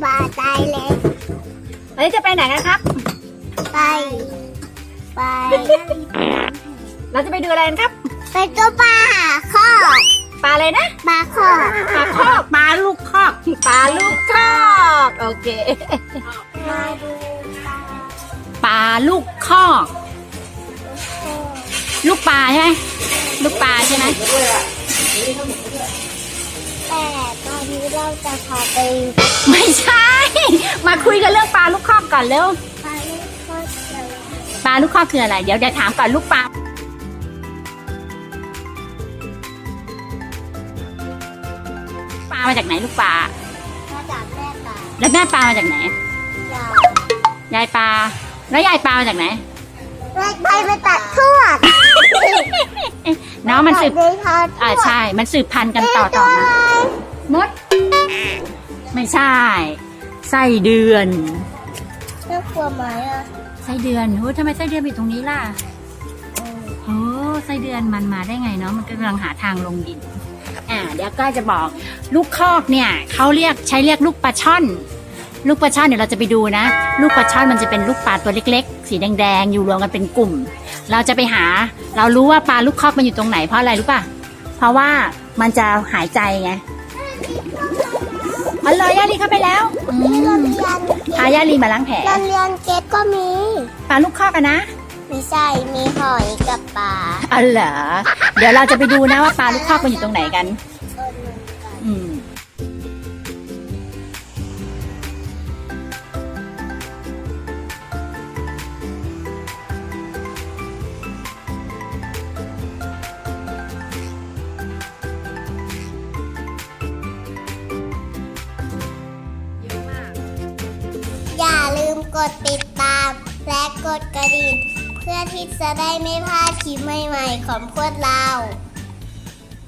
ไหนกันครับ ไป ไปเราจะไปดูอะไรกันครับ ไปตัวปลาคอกปลาอะไรนะปลาคอกปลาคอกปลาลูกคอกปลาลูกคอกโอเคมาดูปลาปลาลูกคอก ลูกปลาใช่ไหมลูกปลาใช่ไหม แต่ตอนนี้เราจะพาไปไม่ใช่ มาคุยกันเรื่องปลาลูกคอกก่อนเร็วปลาลูกคอกเลยปลาลูกคอกคืออะไร เดี๋ยวเดี๋ยวถามก่อนลูกปลา ปลามาจากไหนลูกปลา มาจากแม่ปลาแล้วแม่ปลามาจากไหน ยาวยายปลา แล้วยายปลามาจากไหน แม่ไปไปตัดทวด เนาะมันสืบตัดเลยค่ะอ่าใช่ มันสืบพันธุ์กันต่อต่อมามด ไม่ใช่ไส้เดือนน่ากลัวไหมอะไส้เดือนโอ้ทำไมไส้เดือนไปอยู่ตรงนี้ล่ะโอ้ไส้เดือนมันมาได้ไงเนาะมันกำลังหาทางลงดินอ่าเดี๋ยวก็จะบอกลูกคอกเนี่ยเขาเรียกใช้เรียกลูกปลาช่อน ลูกปลาช่อนเดี๋ยวเราจะไปดูนะ ลูกปลาช่อนมันจะเป็นลูกปลาตัวเล็ก ๆ สีแดงๆอยู่รวมกันเป็นกลุ่ม เราจะไปหา เรารู้ว่าปลาลูกคอกมันอยู่ตรงไหนเพราะอะไรรู้ป่ะเพราะว่ามันจะหายใจไงอ๋อเลยย่าลีเข้าไปแล้วอืที่โรงมเรียนพาย่าลีมาล้างแผลโรงเรียนเกตก็มีปลาลูกคอกกันนะมีใช่มีหอยกับปลาอ๋อเหรอเดี๋ยวเราจะไปดูนะว่าปลาลูกคอกมันอยู่ตรงไหนกัน กดติดตาม และกดกระดิ่ง เพื่อที่จะได้ไม่พลาดคลิปใหม่ๆของพวกเรา